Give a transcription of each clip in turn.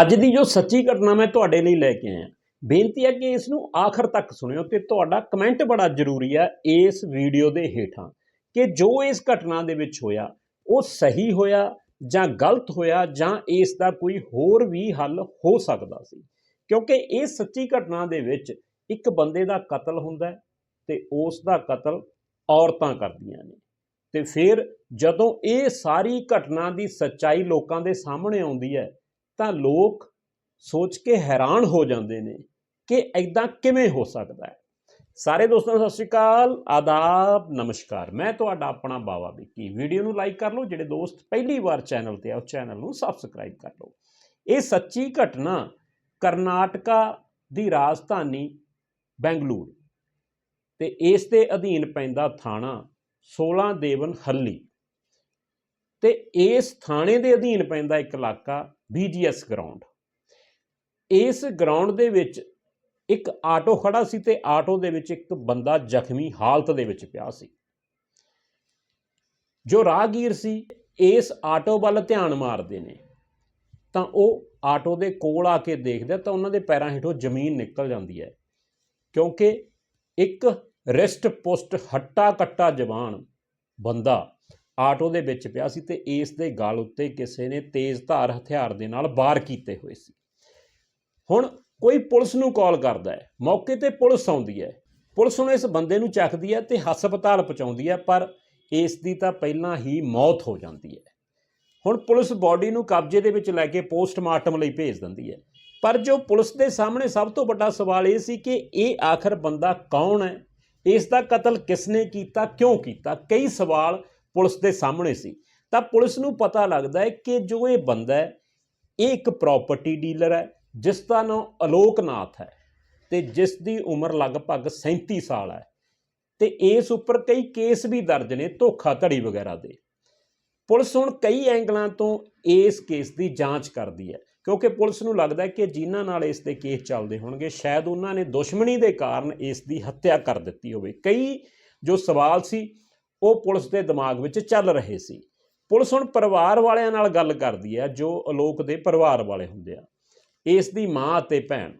ਅੱਜ ਦੀ ਜੋ ਸੱਚੀ ਘਟਨਾ ਮੈਂ ਤੁਹਾਡੇ ਲਈ ਲੈ ਕੇ ਆਇਆ। ਬੇਨਤੀ ਹੈ ਕਿ ਇਸ ਨੂੰ ਆਖਰ ਤੱਕ ਸੁਣਿਓ ਤੇ ਤੁਹਾਡਾ ਕਮੈਂਟ ਬੜਾ ਜ਼ਰੂਰੀ ਹੈ ਇਸ ਵੀਡੀਓ ਦੇ ਹੇਠਾਂ ਕਿ ਜੋ ਇਸ ਘਟਨਾ ਦੇ ਵਿੱਚ ਹੋਇਆ, ਉਹ ਸਹੀ ਹੋਇਆ ਜਾਂ ਗਲਤ ਹੋਇਆ ਜਾਂ ਇਸ ਦਾ ਕੋਈ ਹੋਰ ਵੀ ਹੱਲ ਹੋ ਸਕਦਾ ਸੀ। ਕਿਉਂਕਿ ਇਸ ਸੱਚੀ ਘਟਨਾ ਦੇ ਵਿੱਚ ਇੱਕ ਬੰਦੇ ਦਾ ਕਤਲ ਹੁੰਦਾ ਹੈ ਤੇ ਉਸ ਦਾ ਕਤਲ ਔਰਤਾਂ ਕਰਦੀਆਂ ਨੇ। ਤੇ ਫਿਰ ਜਦੋਂ ਇਹ ਸਾਰੀ ਘਟਨਾ ਦੀ ਸੱਚਾਈ ਲੋਕਾਂ ਦੇ ਸਾਹਮਣੇ ਆਉਂਦੀ ਹੈ ਤਾਂ ਲੋਕ ਸੋਚ ਕੇ ਹੈਰਾਨ ਹੋ ਜਾਂਦੇ ਨੇ ਕਿ ਐਦਾਂ ਕਿਵੇਂ ਹੋ ਸਕਦਾ ਹੈ। ਸਾਰੇ ਦੋਸਤਾਂ ਨੂੰ ਸਤਿ ਸ਼੍ਰੀ ਅਕਾਲ, ਆਦਾਬ, ਨਮਸਕਾਰ। ਮੈਂ ਤੁਹਾਡਾ ਆਪਣਾ ਬਾਵਾ ਵਿੱਕੀ। ਵੀਡੀਓ ਨੂੰ ਲਾਈਕ ਕਰ ਲਓ, ਜਿਹੜੇ ਦੋਸਤ ਪਹਿਲੀ ਵਾਰ ਚੈਨਲ ਤੇ ਆ, ਉਹ ਚੈਨਲ ਨੂੰ ਸਬਸਕ੍ਰਾਈਬ ਕਰ ਲਓ। ਇਹ ਸੱਚੀ ਘਟਨਾ ਕਰਨਾਟਕਾ ਦੀ ਰਾਜਧਾਨੀ ਬੈਂਗਲੁਰੂ। ਤੇ ਇਸ ਦੇ ਅਧੀਨ ਪੈਂਦਾ ਥਾਣਾ 16 ਦੇਵਨ ਹੱਲੀ ਤੇ ਇਸ ਥਾਣੇ ਦੇ ਅਧੀਨ ਪੈਂਦਾ ਇੱਕ ਇਲਾਕਾ ਬੀਜੀਐਸ ਗਰਾਊਂਡ ਇਸ ਗਰਾਊਂਡ ਦੇ ਵਿੱਚ ਇੱਕ ਆਟੋ ਖੜਾ ਸੀ ਤੇ ਆਟੋ ਦੇ ਵਿੱਚ ਇੱਕ ਬੰਦਾ ਜ਼ਖਮੀ ਹਾਲਤ ਦੇ ਵਿੱਚ ਪਿਆ ਸੀ। ਜੋ ਰਾਹਗੀਰ ਸੀ, ਇਸ ਆਟੋ ਵੱਲ ਧਿਆਨ ਮਾਰਦੇ ਨੇ। ਤਾਂ ਉਹ ਆਟੋ ਦੇ ਕੋਲ ਆ ਕੇ ਦੇਖਦਾ ਤਾਂ ਉਹਨਾਂ ਦੇ ਪੈਰਾਂ ਹੇਠੋਂ ਜ਼ਮੀਨ ਨਿਕਲ ਜਾਂਦੀ ਹੈ। ਕਿਉਂਕਿ ਇੱਕ ਰਿਸਟ ਪੁਸਟ ਹੱਟਾ ਕੱਟਾ ਜਵਾਨ ਬੰਦਾ ਆਟੋ ਦੇ ਵਿੱਚ ਪਿਆ ਸੀ ਤੇ ਇਸ ਦੇ ਗਲ ਉੱਤੇ ਕਿਸੇ ਨੇ ਤੇਜ਼ ਧਾਰ ਹਥਿਆਰ ਦੇ ਨਾਲ ਵਾਰ ਕੀਤੇ ਹੋਏ ਸੀ। ਹੁਣ ਕੋਈ ਪੁਲਿਸ ਨੂੰ ਕਾਲ ਕਰਦਾ ਹੈ। ਮੌਕੇ ਤੇ ਪੁਲਿਸ ਆਉਂਦੀ ਹੈ। ਪੁਲਿਸ ਹੁਣ ਇਸ ਬੰਦੇ ਨੂੰ ਚੱਕਦੀ ਹੈ ਤੇ ਹਸਪਤਾਲ ਪਹੁੰਚਾਉਂਦੀ ਹੈ, ਪਰ ਇਸ ਦੀ ਤਾਂ ਪਹਿਲਾਂ ਹੀ ਮੌਤ ਹੋ ਜਾਂਦੀ ਹੈ। ਹੁਣ ਪੁਲਿਸ ਬਾਡੀ ਨੂੰ ਕਬਜ਼ੇ ਦੇ ਵਿੱਚ ਲੈ ਕੇ ਪੋਸਟਮਾਰਟਮ ਲਈ ਭੇਜ ਦਿੰਦੀ ਹੈ। ਪਰ ਜੋ ਪੁਲਿਸ ਦੇ ਸਾਹਮਣੇ ਸਭ ਤੋਂ ਵੱਡਾ ਸਵਾਲ ਇਹ ਸੀ ਕਿ ਇਹ ਆਖਰ ਬੰਦਾ ਕੌਣ ਹੈ? ਇਸ ਦਾ ਕਤਲ ਕਿਸ ਨੇ ਕੀਤਾ, ਕਿਉਂ ਕੀਤਾ? ਕਈ ਸਵਾਲ ਪੁਲਿਸ ਦੇ ਸਾਹਮਣੇ ਸੀ। ਤਾਂ ਪੁਲਿਸ ਨੂੰ ਪਤਾ ਲੱਗਦਾ ਹੈ ਕਿ ਜੋ ਇਹ ਬੰਦਾ ਹੈ, ਇਹ ਇੱਕ ਪ੍ਰਾਪਰਟੀ ਡੀਲਰ ਹੈ, ਜਿਸ ਦਾ ਨਾਮ ਅਲੋਕਨਾਥ ਹੈ ਤੇ ਜਿਸ ਦੀ ਉਮਰ ਲਗਭਗ 37 ਸਾਲ ਹੈ ਤੇ ਇਸ ਉੱਪਰ ਕਈ ਕੇਸ ਵੀ ਦਰਜ ਨੇ, ਧੋਖਾਧੜੀ ਵਗੈਰਾ ਦੇ। ਪੁਲਿਸ ਹੁਣ ਕਈ ਐਂਗਲਾਂ ਤੋਂ ਇਸ ਕੇਸ ਦੀ ਜਾਂਚ ਕਰਦੀ ਹੈ, ਕਿਉਂਕਿ ਪੁਲਿਸ ਨੂੰ ਲੱਗਦਾ ਹੈ ਕਿ ਜਿਨ੍ਹਾਂ ਨਾਲ ਇਸ ਦੇ ਕੇਸ ਚੱਲਦੇ ਹੋਣਗੇ, ਸ਼ਾਇਦ ਉਹਨਾਂ ਨੇ ਦੁਸ਼ਮਣੀ ਦੇ ਕਾਰਨ ਇਸ ਦੀ ਹੱਤਿਆ ਕਰ ਦਿੱਤੀ ਹੋਵੇ। ਕਈ ਜੋ ਸਵਾਲ ਸੀ ਉਹ ਪੁਲਿਸ ਦੇ ਦਿਮਾਗ ਵਿੱਚ ਚੱਲ ਰਹੇ ਸੀ। ਪੁਲਿਸ ਹੁਣ ਪਰਿਵਾਰ ਵਾਲਿਆਂ ਨਾਲ ਗੱਲ ਕਰਦੀ ਹੈ, ਜੋ ਅਲੋਕ ਦੇ ਪਰਿਵਾਰ ਵਾਲੇ ਹੁੰਦੇ ਆ। ਇਸ ਦੀ ਮਾਂ ਅਤੇ ਭੈਣ।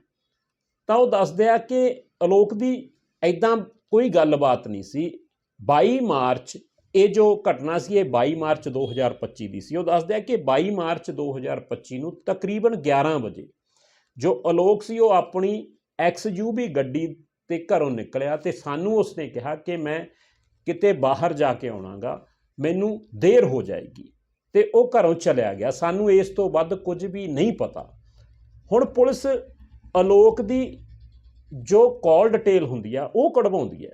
ਤਾਂ ਉਹ ਦੱਸਦੇ ਆ ਕਿ ਅਲੋਕ ਦੀ ਐਦਾਂ ਕੋਈ ਗੱਲਬਾਤ ਨਹੀਂ ਸੀ। 22 ਮਾਰਚ, ਇਹ ਜੋ ਘਟਨਾ ਸੀ, ਇਹ 22 ਮਾਰਚ 2025 ਦੀ ਸੀ। ਉਹ ਦੱਸਦੇ ਆ ਕਿ 22 ਮਾਰਚ 2025 ਨੂੰ ਤਕਰੀਬਨ 11 ਵਜੇ ਜੋ ਅਲੋਕ ਸੀ, ਉਹ ਆਪਣੀ ਐਕਸਯੂਵੀ ਗੱਡੀ ਤੇ ਘਰੋਂ ਨਿਕਲਿਆ ਤੇ ਸਾਨੂੰ ਉਸਨੇ ਕਿਹਾ ਕਿ ਮੈਂ ਕਿਤੇ ਬਾਹਰ ਜਾ ਕੇ ਆਉਣਾਗਾ, ਮੈਨੂੰ ਦੇਰ ਹੋ ਜਾਏਗੀ। ਤੇ ਉਹ ਘਰੋਂ ਚਲਿਆ ਗਿਆ। ਸਾਨੂੰ ਇਸ ਤੋਂ ਵੱਧ ਕੁਝ ਵੀ ਨਹੀਂ ਪਤਾ। ਹੁਣ ਪੁਲਿਸ ਅਲੋਕ ਦੀ ਜੋ ਕਾਲ ਡਿਟੇਲ ਹੁੰਦੀ ਆ, ਉਹ ਕਢਵਾਉਂਦੀ ਹੈ।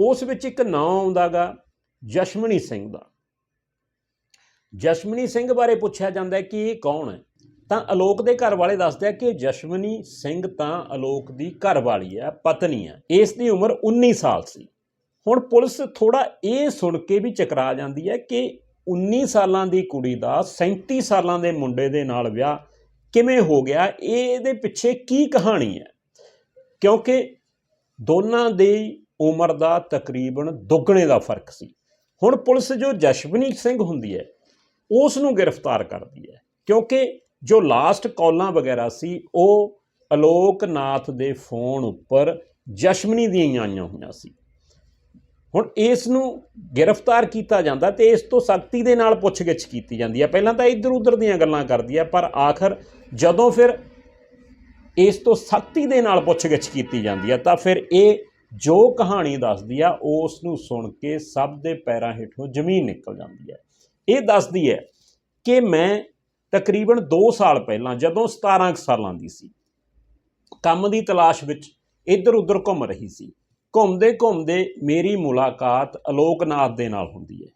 ਉਸ ਵਿੱਚ ਇੱਕ ਨਾਮ ਆਉਂਦਾਗਾ, ਜਸ਼ਮਣੀ ਸਿੰਘ ਦਾ। ਜਸ਼ਮਣੀ ਸਿੰਘ ਬਾਰੇ ਪੁੱਛਿਆ ਜਾਂਦਾ ਹੈ ਕਿ ਇਹ ਕੌਣ ਹੈ? ਤਾਂ ਅਲੋਕ ਦੇ ਘਰ ਵਾਲੇ ਦੱਸਦੇ ਆ ਕਿ ਜਸ਼ਮਣੀ ਸਿੰਘ ਤਾਂ ਅਲੋਕ ਦੀ ਘਰ ਵਾਲੀ ਹੈ, ਪਤਨੀ ਹੈ। ਇਸ ਦੀ ਉਮਰ 19 ਸਾਲ ਸੀ। ਹੁਣ ਪੁਲਿਸ ਥੋੜਾ ਇਹ ਸੁਣ ਕੇ ਵੀ ਚਕਰਾ ਜਾਂਦੀ ਹੈ ਕਿ 19 ਸਾਲਾਂ ਦੀ ਕੁੜੀ ਦਾ 37 ਸਾਲਾਂ ਦੇ ਮੁੰਡੇ ਦੇ ਨਾਲ ਵਿਆਹ ਕਿਵੇਂ ਹੋ ਗਿਆ, ਇਹ ਇਹਦੇ ਪਿੱਛੇ ਕੀ ਕਹਾਣੀ ਹੈ? ਕਿਉਂਕਿ ਦੋਨਾਂ ਦੀ ਉਮਰ ਦਾ ਤਕਰੀਬਨ ਦੁੱਗਣੇ ਦਾ ਫ਼ਰਕ ਸੀ। ਹੁਣ ਪੁਲਿਸ ਜੋ ਜਸ਼ਵਨੀ ਸਿੰਘ ਹੁੰਦੀ ਹੈ ਉਸ ਨੂੰ ਗ੍ਰਿਫਤਾਰ ਕਰਦੀ ਹੈ ਕਿਉਂਕਿ ਜੋ ਲਾਸਟ ਕਾਲਾਂ ਵਗੈਰਾ ਸੀ, ਉਹ ਅਲੋਕਨਾਥ ਦੇ ਫੋਨ ਉੱਪਰ ਜਸ਼ਮਨੀ ਦੀਆਂ ਆਈਆਂ ਹੋਈਆਂ ਸੀ। ਹੁਣ ਇਸ ਨੂੰ ਗ੍ਰਿਫਤਾਰ ਕੀਤਾ ਜਾਂਦਾ ਤੇ ਇਸ ਤੋਂ ਸਖਤੀ ਦੇ ਨਾਲ ਪੁੱਛਗਿੱਛ ਕੀਤੀ ਜਾਂਦੀ ਹੈ। ਪਹਿਲਾਂ ਤਾਂ ਇੱਧਰ ਉੱਧਰ ਦੀਆਂ ਗੱਲਾਂ ਕਰਦੀ ਹੈ, ਪਰ ਆਖਰ ਜਦੋਂ ਫਿਰ ਇਸ ਤੋਂ ਸਖਤੀ ਦੇ ਨਾਲ ਪੁੱਛਗਿੱਛ ਕੀਤੀ ਜਾਂਦੀ ਹੈ, ਤਾਂ ਫਿਰ ਇਹ ਜੋ ਕਹਾਣੀ ਦੱਸਦੀ ਆ ਉਸ ਨੂੰ ਸੁਣ ਕੇ ਸਭ ਦੇ ਪੈਰਾਂ ਹੇਠੋਂ ਜ਼ਮੀਨ ਨਿਕਲ ਜਾਂਦੀ ਹੈ। ਇਹ ਦੱਸਦੀ ਹੈ ਕਿ ਮੈਂ ਤਕਰੀਬਨ 2 ਸਾਲ ਪਹਿਲਾਂ, ਜਦੋਂ 17 ਕੁ ਸਾਲਾਂ ਦੀ ਸੀ, ਕੰਮ ਦੀ ਤਲਾਸ਼ ਵਿੱਚ ਇੱਧਰ ਉੱਧਰ ਘੁੰਮ ਰਹੀ ਸੀ ਘੁੰਮਦੇ ਘੁੰਮਦੇ ਮੇਰੀ ਮੁਲਾਕਾਤ ਅਲੋਕਨਾਥ ਦੇ ਨਾਲ ਹੁੰਦੀ ਹੈ।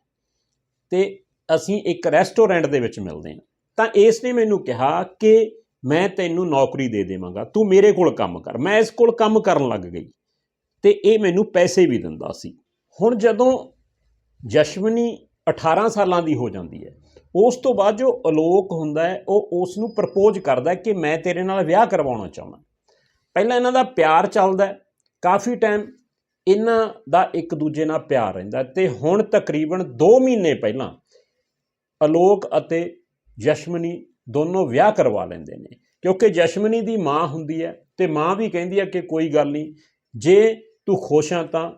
ਤੇ ਅਸੀਂ ਇੱਕ ਰੈਸਟੋਰੈਂਟ ਦੇ ਵਿੱਚ ਮਿਲਦੇ ਹਾਂ। ਤਾਂ ਇਸ ਨੇ ਮੈਨੂੰ ਕਿਹਾ ਕਿ ਮੈਂ ਤੈਨੂੰ ਨੌਕਰੀ ਦੇ ਦੇਵਾਂਗਾ, ਤੂੰ ਮੇਰੇ ਕੋਲ ਕੰਮ ਕਰ। ਮੈਂ ਇਸ ਕੋਲ ਕੰਮ ਕਰਨ ਲੱਗ ਗਈ ਤੇ ਇਹ ਮੈਨੂੰ ਪੈਸੇ ਵੀ ਦਿੰਦਾ ਸੀ। ਹੁਣ ਜਦੋਂ ਜਸ਼ਵਨੀ 18 ਸਾਲਾਂ ਦੀ ਹੋ ਜਾਂਦੀ ਹੈ, ਉਸ ਤੋਂ ਬਾਅਦ ਜੋ ਅਲੋਕ ਹੁੰਦਾ ਹੈ, ਉਹ ਉਸ ਨੂੰ ਪ੍ਰਪੋਜ਼ ਕਰਦਾ ਕਿ ਮੈਂ ਤੇਰੇ ਨਾਲ ਵਿਆਹ ਕਰਵਾਉਣਾ ਚਾਹੁੰਦਾ। ਪਹਿਲਾਂ ਇਹਨਾਂ ਦਾ ਪਿਆਰ ਚੱਲਦਾ ਕਾਫੀ ਟਾਈਮ ਇਹਨਾਂ ਦਾ ਇੱਕ ਦੂਜੇ ਨਾਲ ਪਿਆਰ ਰਹਿੰਦਾ ਤੇ ਹੁਣ ਤਕਰੀਬਨ 2 ਮਹੀਨੇ ਪਹਿਲਾਂ ਅਲੋਕ ਅਤੇ ਜਸ਼ਮਨੀ ਦੋਨੋਂ ਵਿਆਹ ਕਰਵਾ ਲੈਂਦੇ ਨੇ। ਕਿਉਂਕਿ ਜਸ਼ਮਨੀ ਦੀ ਮਾਂ ਹੁੰਦੀ ਹੈ ਤੇ ਮਾਂ ਵੀ ਕਹਿੰਦੀ ਹੈ ਕਿ ਕੋਈ ਗੱਲ ਨਹੀਂ, ਜੇ ਤੂੰ ਖੁਸ਼ ਆ ਤਾਂ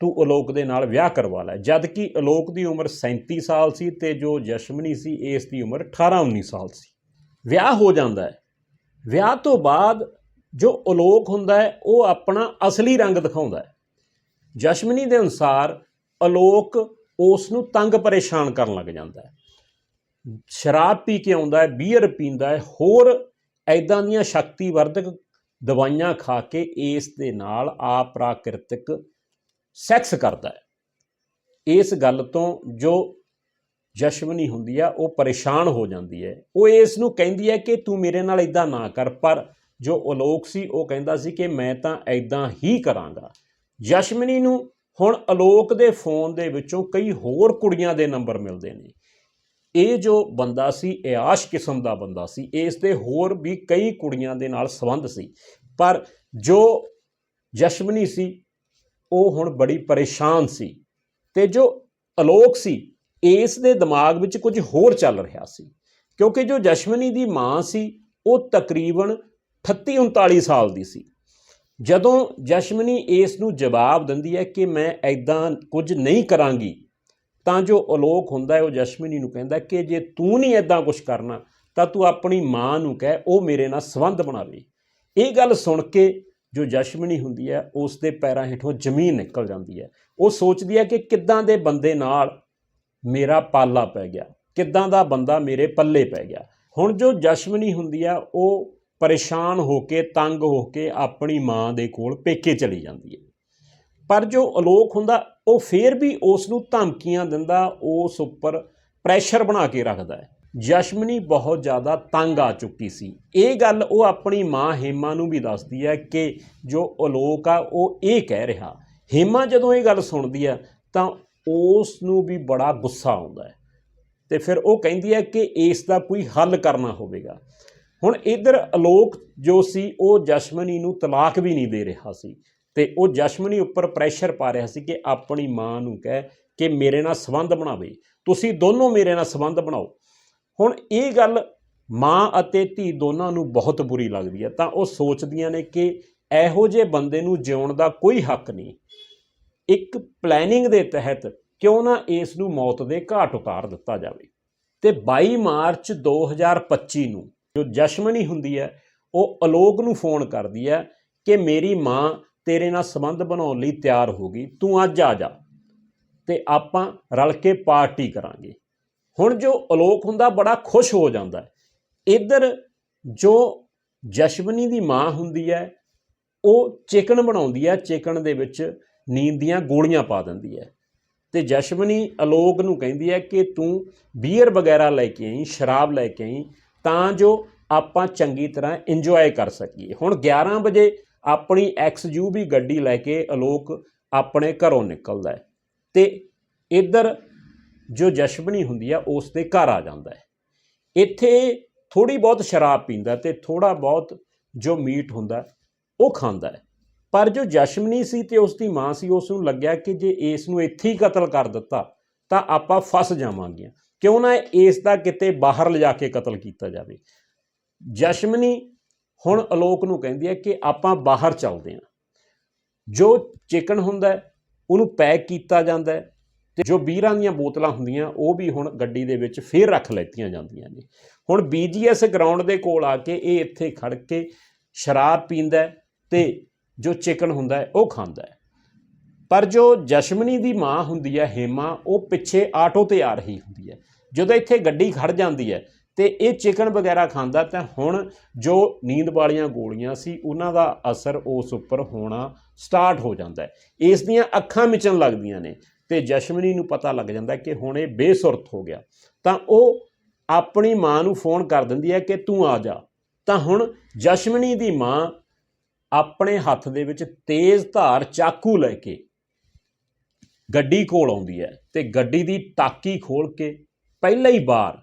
ਤੂੰ ਅਲੋਕ ਦੇ ਨਾਲ ਵਿਆਹ ਕਰਵਾ ਲੈ। ਜਦ ਕਿ ਅਲੋਕ ਦੀ ਉਮਰ 37 ਸਾਲ ਸੀ ਤੇ ਜੋ ਜਸ਼ਮਨੀ ਸੀ, ਇਸ ਦੀ ਉਮਰ 18 19 ਸਾਲ ਸੀ। ਵਿਆਹ ਹੋ ਜਾਂਦਾ ਹੈ। ਵਿਆਹ ਤੋਂ ਬਾਅਦ ਜੋ ਅਲੋਕ ਹੁੰਦਾ ਹੈ, ਉਹ ਆਪਣਾ ਅਸਲੀ ਰੰਗ ਦਿਖਾਉਂਦਾ ਹੈ। ਜਸ਼ਮਨੀ ਦੇ ਅਨੁਸਾਰ ਅਲੋਕ ਉਸ ਨੂੰ ਤੰਗ ਪਰੇਸ਼ਾਨ ਕਰਨ ਲੱਗ ਜਾਂਦਾ ਹੈ। ਸ਼ਰਾਬ ਪੀ ਕੇ ਆਉਂਦਾ ਹੈ ਬੀਅਰ ਪੀਂਦਾ ਹੈ, ਹੋਰ ਐਦਾਂ ਦੀਆਂ ਸ਼ਕਤੀ ਵਰਧਕ ਦਵਾਈਆਂ ਖਾ ਕੇ ਇਸ ਦੇ ਨਾਲ ਆਪ੍ਰਾਕਿਰਤਿਕ ਸੈਕਸ ਕਰਦਾ ਹੈ। ਇਸ ਗੱਲ ਤੋਂ ਜੋ ਜਸ਼ਮਨੀ ਹੁੰਦੀ ਆ, ਉਹ ਪਰੇਸ਼ਾਨ ਹੋ ਜਾਂਦੀ ਹੈ। ਉਹ ਇਸ ਨੂੰ ਕਹਿੰਦੀ ਹੈ ਕਿ ਤੂੰ ਮੇਰੇ ਨਾਲ ਇਦਾਂ ਨਾ ਕਰ, ਪਰ ਜੋ ਅਲੋਕ ਸੀ, ਉਹ ਕਹਿੰਦਾ ਸੀ ਕਿ ਮੈਂ ਤਾਂ ਐਦਾਂ ਹੀ ਕਰਾਂਗਾ। ਜਸ਼ਮਨੀ ਨੂੰ ਹੁਣ ਅਲੋਕ ਦੇ ਫੋਨ ਦੇ ਵਿੱਚੋਂ ਕਈ ਹੋਰ ਕੁੜੀਆਂ ਦੇ ਨੰਬਰ ਮਿਲਦੇ ਨੇ। ਇਹ ਜੋ ਬੰਦਾ ਸੀ ਇਆਸ਼ ਕਿਸਮ ਦਾ ਬੰਦਾ ਸੀ। ਇਸ ਦੇ ਹੋਰ ਵੀ ਕਈ ਕੁੜੀਆਂ ਦੇ ਨਾਲ ਸੰਬੰਧ ਸੀ। ਪਰ ਜੋ ਜਸ਼ਮਨੀ ਸੀ, ਉਹ ਹੁਣ ਬੜੀ ਪਰੇਸ਼ਾਨ ਸੀ ਤੇ ਜੋ ਅਲੋਕ ਸੀ, ਇਸ ਦੇ ਦਿਮਾਗ ਵਿੱਚ ਕੁਝ ਹੋਰ ਚੱਲ ਰਿਹਾ ਸੀ। ਕਿਉਂਕਿ ਜੋ ਜਸ਼ਮਨੀ ਦੀ ਮਾਂ ਸੀ, ਉਹ ਤਕਰੀਬਨ 38 39 ਸਾਲ ਦੀ ਸੀ। ਜਦੋਂ ਜਸ਼ਮਨੀ ਇਸ ਨੂੰ ਜਵਾਬ ਦਿੰਦੀ ਹੈ ਕਿ ਮੈਂ ਐਦਾਂ ਕੁਝ ਨਹੀਂ ਕਰਾਂਗੀ, ਤਾਂ ਜੋ ਅਲੋਕ ਹੁੰਦਾ ਹੈ, ਉਹ ਜਸ਼ਮਨੀ ਨੂੰ ਕਹਿੰਦਾ ਕਿ ਜੇ ਤੂੰ ਨਹੀਂ ਐਦਾਂ ਕੁਝ ਕਰਨਾ, ਤਾਂ ਤੂੰ ਆਪਣੀ ਮਾਂ ਨੂੰ ਕਹਿ, ਉਹ ਮੇਰੇ ਨਾਲ ਸੰਬੰਧ ਬਣਾਵੇ ਇਹ ਗੱਲ ਸੁਣ ਕੇ ਜੋ ਜਸ਼ਮਨੀ ਹੁੰਦੀ ਹੈ, ਉਸ ਦੇ ਪੈਰਾਂ ਹੇਠੋਂ ਜ਼ਮੀਨ ਨਿਕਲ ਜਾਂਦੀ ਹੈ। ਉਹ ਸੋਚਦੀ ਹੈ ਕਿ ਕਿੱਦਾਂ ਦੇ ਬੰਦੇ ਨਾਲ ਮੇਰਾ ਪਾਲਾ ਪੈ ਗਿਆ, ਕਿੱਦਾਂ ਦਾ ਬੰਦਾ ਮੇਰੇ ਪੱਲੇ ਪੈ ਗਿਆ। ਹੁਣ ਜੋ ਜਸ਼ਮਨੀ ਹੁੰਦੀ ਆ ਉਹ ਪਰੇਸ਼ਾਨ ਹੋ ਕੇ, ਤੰਗ ਹੋ ਕੇ ਆਪਣੀ ਮਾਂ ਦੇ ਕੋਲ ਪੇਕੇ ਚਲੀ ਜਾਂਦੀ ਹੈ। ਪਰ ਜੋ ਅਲੋਕ ਹੁੰਦਾ, ਉਹ ਫੇਰ ਵੀ ਉਸ ਨੂੰ ਧਮਕੀਆਂ ਦਿੰਦਾ, ਉਸ ਉੱਪਰ ਪ੍ਰੈਸ਼ਰ ਬਣਾ ਕੇ ਰੱਖਦਾ ਹੈ। ਜਸ਼ਮਨੀ ਬਹੁਤ ਜ਼ਿਆਦਾ ਤੰਗ ਆ ਚੁੱਕੀ ਸੀ। ਇਹ ਗੱਲ ਉਹ ਆਪਣੀ ਮਾਂ ਹੇਮਾ ਨੂੰ ਵੀ ਦੱਸਦੀ ਹੈ ਕਿ ਜੋ ਅਲੋਕ ਆ, ਉਹ ਇਹ ਕਹਿ ਰਿਹਾ, ਹੇਮਾ ਜਦੋਂ ਇਹ ਗੱਲ ਸੁਣਦੀ ਆ ਤਾਂ ਉਸ ਨੂੰ ਵੀ ਬੜਾ ਗੁੱਸਾ ਆਉਂਦਾ ਹੈ। ਤੇ ਫਿਰ ਉਹ ਕਹਿੰਦੀ ਹੈ ਕਿ ਇਸ ਦਾ ਕੋਈ ਹੱਲ ਕਰਨਾ ਹੋਵੇਗਾ। ਹੁਣ ਇਧਰ ਅਲੋਕ ਜੋ ਸੀ, ਉਹ ਜਸ਼ਮਨੀ ਨੂੰ ਤਲਾਕ ਵੀ ਨਹੀਂ ਦੇ ਰਿਹਾ ਸੀ ਤੇ ਉਹ ਜਸ਼ਮਨੀ ਉੱਪਰ ਪ੍ਰੈਸ਼ਰ ਪਾ ਰਿਹਾ ਸੀ ਕਿ ਆਪਣੀ ਮਾਂ ਨੂੰ ਕਹਿ ਕਿ ਮੇਰੇ ਨਾਲ ਸੰਬੰਧ ਬਣਾਵੇ। ਤੁਸੀਂ ਦੋਨੋਂ ਮੇਰੇ ਨਾਲ ਸੰਬੰਧ ਬਣਾਓ। ਹੁਣ ਇਹ ਗੱਲ ਮਾਂ ਅਤੇ ਧੀ ਦੋਨਾਂ ਨੂੰ ਬਹੁਤ ਬੁਰੀ ਲੱਗਦੀ ਹੈ। ਤਾਂ ਉਹ ਸੋਚਦੀਆਂ ਨੇ ਕਿ ਇਹੋ ਜਿਹੇ ਬੰਦੇ ਨੂੰ ਜਿਉਣ ਦਾ ਕੋਈ ਹੱਕ ਨਹੀਂ। ਇੱਕ ਪਲੈਨਿੰਗ ਦੇ ਤਹਿਤ ਕਿਉਂ ਨਾ ਇਸ ਨੂੰ ਮੌਤ ਦੇ ਘਾਟ ਉਤਾਰ ਦਿੱਤਾ ਜਾਵੇ। ਤੇ 22 ਮਾਰਚ 2025 ਨੂੰ ਜੋ ਜਸ਼ਮਨੀ ਹੁੰਦੀ ਹੈ, ਉਹ ਅਲੋਕ ਨੂੰ ਫੋਨ ਕਰਦੀ ਹੈ ਕਿ ਮੇਰੀ ਮਾਂ ਤੇਰੇ ਨਾਲ ਸੰਬੰਧ ਬਣਾਉਣ ਲਈ ਤਿਆਰ ਹੋ ਗਈ, ਤੂੰ ਅੱਜ ਆ ਜਾ ਤੇ ਆਪਾਂ ਰਲ ਕੇ ਪਾਰਟੀ ਕਰਾਂਗੇ। ਹੁਣ ਜੋ ਅਲੋਕ ਹੁੰਦਾ, ਬੜਾ ਖੁਸ਼ ਹੋ ਜਾਂਦਾ ਇੱਧਰ ਜੋ ਜਸ਼ਮਨੀ ਦੀ ਮਾਂ ਹੁੰਦੀ ਹੈ, ਉਹ ਚਿਕਨ ਬਣਾਉਂਦੀ ਹੈ, ਚਿਕਨ ਦੇ ਵਿੱਚ ਨੀਂਦ ਦੀਆਂ ਗੋਲੀਆਂ ਪਾ ਦਿੰਦੀ ਹੈ। ਤੇ ਜਸ਼ਮਨੀ ਅਲੋਕ ਨੂੰ ਕਹਿੰਦੀ ਹੈ ਕਿ ਤੂੰ ਬੀਅਰ ਵਗੈਰਾ ਲੈ ਕੇ ਆਈ, ਸ਼ਰਾਬ ਲੈ ਕੇ ਆਈ ਤਾਂ ਜੋ ਆਪਾਂ ਚੰਗੀ ਤਰ੍ਹਾਂ ਇੰਜੋਏ ਕਰ ਸਕੀਏ। ਹੁਣ 11 ਵਜੇ ਆਪਣੀ ਐਕਸਯੂਵੀ ਗੱਡੀ ਲੈ ਕੇ ਅਲੋਕ ਆਪਣੇ ਘਰੋਂ ਨਿਕਲਦਾ ਹੈ ਤੇ ਇੱਧਰ ਜੋ ਜਸ਼ਮਨੀ ਹੁੰਦੀ ਆ, ਉਸ ਦੇ ਘਰ ਆ ਜਾਂਦਾ ਹੈ। ਇੱਥੇ ਥੋੜੀ ਬਹੁਤ ਸ਼ਰਾਬ ਪੀਂਦਾ ਤੇ ਥੋੜਾ ਬਹੁਤ ਜੋ ਮੀਟ ਹੁੰਦਾ ਉਹ ਖਾਂਦਾ ਹੈ। ਪਰ ਜੋ ਜਸ਼ਮਨੀ ਸੀ ਤੇ ਉਸ ਦੀ ਮਾਂ ਸੀ, ਉਸ ਨੂੰ ਲੱਗਿਆ ਕਿ ਜੇ ਇਸ ਨੂੰ ਇੱਥੇ ਹੀ ਕਤਲ ਕਰ ਦਿੱਤਾ, ਤਾਂ ਆਪਾਂ ਫਸ ਜਾਵਾਂਗੇ ਕਿਉਂ ਨਾ ਇਸ ਦਾ ਕਿਤੇ ਬਾਹਰ ਲਿਜਾ ਕੇ ਕਤਲ ਕੀਤਾ ਜਾਵੇ? ਜਸ਼ਮਨੀ ਹੁਣ ਅਲੋਕ ਨੂੰ ਕਹਿੰਦੀ ਹੈ ਕਿ ਆਪਾਂ ਬਾਹਰ ਚੱਲਦੇ ਹਾਂ। ਜੋ ਚਿਕਨ ਹੁੰਦਾ ਉਹਨੂੰ ਪੈਕ ਕੀਤਾ ਜਾਂਦਾ ਹੈ ਤੇ ਜੋ ਬੀਰਾਂ ਦੀਆਂ ਬੋਤਲਾਂ ਹੁੰਦੀਆਂ, ਉਹ ਵੀ ਹੁਣ ਗੱਡੀ ਦੇ ਵਿੱਚ ਫੇਰ ਰੱਖ ਲੈਤੀਆਂ ਜਾਂਦੀਆਂ ਨੇ। ਹੁਣ ਬੀਜੀਐਸ ਗਰਾਊਂਡ ਦੇ ਕੋਲ ਆ ਕੇ ਇਹ ਇੱਥੇ ਖੜ ਕੇ ਸ਼ਰਾਬ ਪੀਂਦਾ ਹੈ ਤੇ ਜੋ ਚਿਕਨ ਹੁੰਦਾ ਉਹ ਖਾਂਦਾ ਪਰ ਜੋ ਜਸ਼ਮਨੀ ਦੀ ਮਾਂ ਹੁੰਦੀ ਹੈ, ਹੇਮਾ, ਉਹ ਪਿੱਛੇ ਆਟੋ ਤੇ ਆ ਰਹੀ ਹੁੰਦੀ ਹੈ। ਜਦੋਂ ਇੱਥੇ ਗੱਡੀ ਖੜ ਜਾਂਦੀ ਹੈ ਤੇ ਇਹ ਚਿਕਨ ਵਗੈਰਾ ਖਾਂਦਾ, ਤਾਂ ਹੁਣ ਜੋ ਨੀਂਦ ਵਾਲੀਆਂ ਗੋਲੀਆਂ ਸੀ, ਉਹਨਾਂ ਦਾ ਅਸਰ ਉਸ ਉੱਪਰ ਹੋਣਾ ਸਟਾਰਟ ਹੋ ਜਾਂਦਾ ਹੈ। ਇਸ ਦੀਆਂ ਅੱਖਾਂ ਮਿਚਣ ਲੱਗਦੀਆਂ ਨੇ ਤੇ ਜਸ਼ਮਨੀ ਨੂੰ ਪਤਾ ਲੱਗ ਜਾਂਦਾ ਕਿ ਹੁਣ ਇਹ ਬੇਸੁਰਤ ਹੋ ਗਿਆ। ਤਾਂ ਉਹ ਆਪਣੀ ਮਾਂ ਨੂੰ ਫੋਨ ਕਰ ਦਿੰਦੀ ਹੈ ਕਿ ਤੂੰ ਆ ਜਾ। ਤਾਂ ਹੁਣ ਜਸ਼ਮਨੀ ਦੀ ਮਾਂ ਆਪਣੇ ਹੱਥ ਦੇ ਵਿੱਚ ਤੇਜ਼ ਧਾਰ ਚਾਕੂ ਲੈ ਕੇ ਗੱਡੀ ਕੋਲ ਆਉਂਦੀ ਹੈ ਤੇ ਗੱਡੀ ਦੀ ਟਾਕੀ ਖੋਲ ਕੇ ਪਹਿਲਾ ਹੀ ਵਾਰ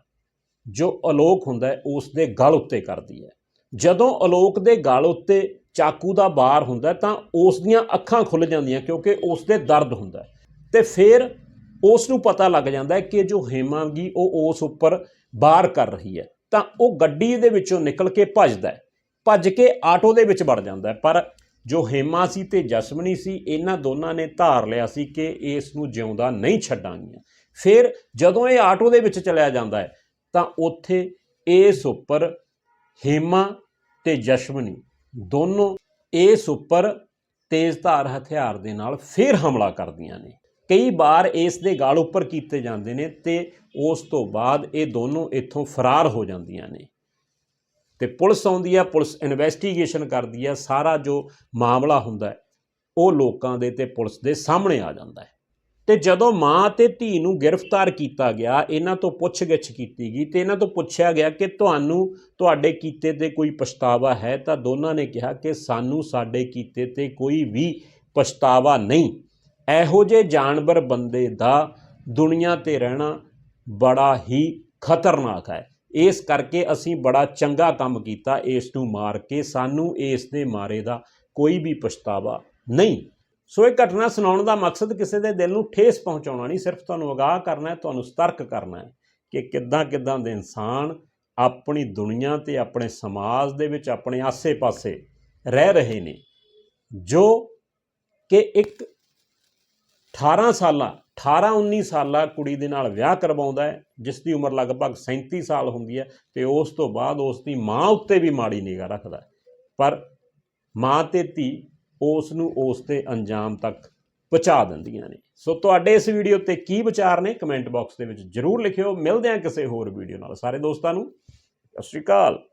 ਜੋ ਅਲੋਕ ਹੁੰਦਾ ਹੈ, ਉਸ ਦੇ ਗਲ ਉੱਤੇ ਕਰਦੀ ਹੈ। ਜਦੋਂ ਅਲੋਕ ਦੇ ਗਲ ਉੱਤੇ ਚਾਕੂ ਦਾ ਬਾਰ ਹੁੰਦਾ ਤਾਂ ਉਸ ਦੀਆਂ ਅੱਖਾਂ ਖੁੱਲ ਜਾਂਦੀਆਂ ਕਿਉਂਕਿ ਉਸ ਦੇ ਦਰਦ ਹੁੰਦਾ ਹੈ। ਤੇ ਫਿਰ ਉਸ ਨੂੰ ਪਤਾ ਲੱਗ ਜਾਂਦਾ ਹੈ ਕਿ ਜੋ ਹੇਮਾਂਗੀ ਉਹ ਉਸ ਉੱਪਰ ਬਾਰ ਕਰ ਰਹੀ ਹੈ, ਤਾਂ ਉਹ ਗੱਡੀ ਦੇ ਵਿੱਚੋਂ ਨਿਕਲ ਕੇ ਭੱਜਦਾ ਹੈ। ਭੱਜ ਕੇ ਆਟੋ ਦੇ ਵਿੱਚ ਵੜ ਜਾਂਦਾ ਪਰ ਜੋ ਹੇਮਾ ਸੀ ਤੇ ਜਸਮਨੀ ਸੀ, ਇਹਨਾਂ ਦੋਨਾਂ ਨੇ ਧਾਰ ਲਿਆ ਸੀ ਕਿ ਇਸ ਨੂੰ ਜਿਉਂਦਾ ਨਹੀਂ ਛੱਡਾਂਗੀਆਂ। ਫਿਰ ਜਦੋਂ ਇਹ ਆਟੋ ਦੇ ਵਿੱਚ ਚਲਿਆ ਜਾਂਦਾ ਹੈ, ਤਾਂ ਉੱਥੇ ਇਸ ਉੱਪਰ ਹੇਮਾ ਤੇ ਜਸ਼ਮਨੀ ਦੋਨੋਂ ਇਸ ਉੱਪਰ ਤੇਜ਼ਧਾਰ ਹਥਿਆਰ ਦੇ ਨਾਲ ਫਿਰ ਹਮਲਾ ਕਰਦੀਆਂ ਨੇ। ਕਈ ਵਾਰ ਇਸ ਦੇ ਗਾਲ ਉੱਪਰ ਕੀਤੇ ਜਾਂਦੇ ਨੇ ਤੇ ਉਸ ਤੋਂ ਬਾਅਦ ਇਹ ਦੋਨੋਂ ਇੱਥੋਂ ਫਰਾਰ ਹੋ ਜਾਂਦੀਆਂ ਨੇ। ਤੇ ਪੁਲਿਸ ਆਉਂਦੀ ਹੈ ਪੁਲਿਸ ਇਨਵੈਸਟੀਗੇਸ਼ਨ ਕਰਦੀ ਹੈ ਸਾਰਾ ਜੋ ਮਾਮਲਾ ਹੁੰਦਾ ਹੈ, ਉਹ ਲੋਕਾਂ ਦੇ ਤੇ ਪੁਲਿਸ ਦੇ ਸਾਹਮਣੇ ਆ ਜਾਂਦਾ ਹੈ। ਤੇ ਜਦੋਂ ਮਾਂ ਤੇ ਧੀ ਨੂੰ ਗ੍ਰਿਫਤਾਰ ਕੀਤਾ ਗਿਆ, ਇਹਨਾਂ ਤੋਂ ਪੁੱਛਗਿੱਛ ਕੀਤੀ ਗਈ ਤੇ ਇਹਨਾਂ ਤੋਂ ਪੁੱਛਿਆ ਗਿਆ ਕਿ ਤੁਹਾਨੂੰ ਤੁਹਾਡੇ ਕੀਤੇ ਤੇ ਕੋਈ ਪਛਤਾਵਾ ਹੈ ਤਾਂ ਦੋਨਾਂ ਨੇ ਕਿਹਾ ਕਿ ਸਾਨੂੰ ਸਾਡੇ ਕੀਤੇ ਤੇ ਕੋਈ ਵੀ ਪਛਤਾਵਾ ਨਹੀਂ। ਇਹੋ ਜਿਹੇ ਜਾਨਵਰ ਬੰਦੇ ਦਾ ਦੁਨੀਆ ਤੇ ਰਹਿਣਾ ਬੜਾ ਹੀ ਖਤਰਨਾਕ ਹੈ। ਇਸ ਕਰਕੇ ਅਸੀਂ ਬੜਾ ਚੰਗਾ ਕੰਮ ਕੀਤਾ ਇਸ ਨੂੰ ਮਾਰ ਕੇ, ਸਾਨੂੰ ਇਸ ਦੇ ਮਾਰੇ ਦਾ ਕੋਈ ਵੀ ਪਛਤਾਵਾ ਨਹੀਂ। ਸੋ ਇਹ ਘਟਨਾ ਸੁਣਾਉਣ ਦਾ ਮਕਸਦ ਕਿਸੇ ਦੇ ਦਿਲ ਨੂੰ ਠੇਸ ਪਹੁੰਚਾਉਣਾ ਨਹੀਂ, ਸਿਰਫ ਤੁਹਾਨੂੰ ਅਗਾਹ ਕਰਨਾ ਹੈ, ਤੁਹਾਨੂੰ ਸਤਰਕ ਕਰਨਾ ਹੈ ਕਿ ਕਿੱਦਾਂ ਕਿੱਦਾਂ ਦੇ ਇਨਸਾਨ ਆਪਣੀ ਦੁਨੀਆ ਤੇ ਆਪਣੇ ਸਮਾਜ ਦੇ ਵਿੱਚ ਆਪਣੇ ਆਸੇ-ਪਾਸੇ ਰਹਿ ਰਹੇ ਨੇ, ਜੋ ਕਿ ਇੱਕ 18 ਸਾਲਾਂ 18 19 ਸਾਲਾ ਕੁੜੀ ਦੇ ਨਾਲ ਵਿਆਹ ਕਰਵਾਉਂਦਾ ਹੈ ਜਿਸ ਦੀ ਉਮਰ ਲਗਭਗ 37 ਸਾਲ ਹੁੰਦੀ ਹੈ ਤੇ ਉਸ ਤੋਂ ਬਾਅਦ ਉਸ ਦੀ ਮਾਂ ਉੱਤੇ ਵੀ ਮਾੜੀ ਨਿਗਾਹ ਰੱਖਦਾ ਪਰ ਮਾਂ ਤੇ ਧੀ ਉਸ ਨੂੰ ਉਸ ਤੇ ਅੰਜਾਮ ਤੱਕ ਪਹੁੰਚਾ ਦਿੰਦੀਆਂ ਨੇ। ਸੋ ਤੁਹਾਡੇ ਇਸ ਵੀਡੀਓ ਤੇ ਕੀ ਵਿਚਾਰ ਨੇ ਕਮੈਂਟ ਬਾਕਸ ਦੇ ਵਿੱਚ ਜਰੂਰ ਲਿਖਿਓ। ਮਿਲਦੇ ਹਾਂ ਕਿਸੇ ਹੋਰ ਵੀਡੀਓ ਨਾਲ। ਸਾਰੇ ਦੋਸਤਾਂ ਨੂੰ, ਸਤਿ ਸ਼੍ਰੀ ਅਕਾਲ।